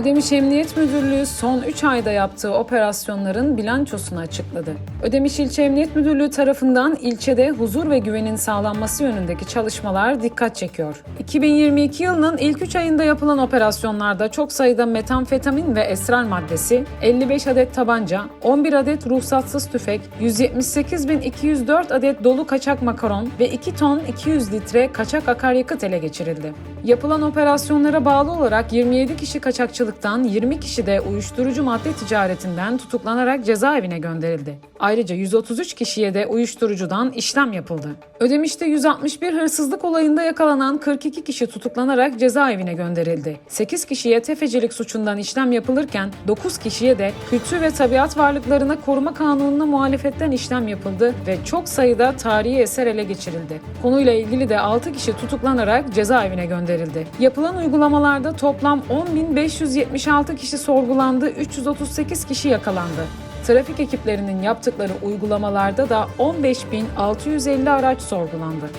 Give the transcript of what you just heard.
Ödemiş Emniyet Müdürlüğü son 3 ayda yaptığı operasyonların bilançosunu açıkladı. Ödemiş İlçe Emniyet Müdürlüğü tarafından ilçede huzur ve güvenin sağlanması yönündeki çalışmalar dikkat çekiyor. 2022 yılının ilk 3 ayında yapılan operasyonlarda çok sayıda metamfetamin ve esrar maddesi, 55 adet tabanca, 11 adet ruhsatsız tüfek, 178.204 adet dolu kaçak makaron ve 2 ton 200 litre kaçak akaryakıt ele geçirildi. Yapılan operasyonlara bağlı olarak 27 kişi kaçakçılıktan, 20 kişi de uyuşturucu madde ticaretinden tutuklanarak cezaevine gönderildi. Ayrıca 133 kişiye de uyuşturucudan işlem yapıldı. Ödemiş'te 161 hırsızlık olayında yakalanan 42 kişi tutuklanarak cezaevine gönderildi. 8 kişiye tefecilik suçundan işlem yapılırken 9 kişiye de kültür ve tabiat varlıklarına koruma kanununa muhalefetten işlem yapıldı ve çok sayıda tarihi eser ele geçirildi. Konuyla ilgili de 6 kişi tutuklanarak cezaevine gönderildi. Yapılan uygulamalarda toplam 10.576 kişi sorgulandı, 338 kişi yakalandı. Trafik ekiplerinin yaptıkları uygulamalarda da 15.650 araç sorgulandı.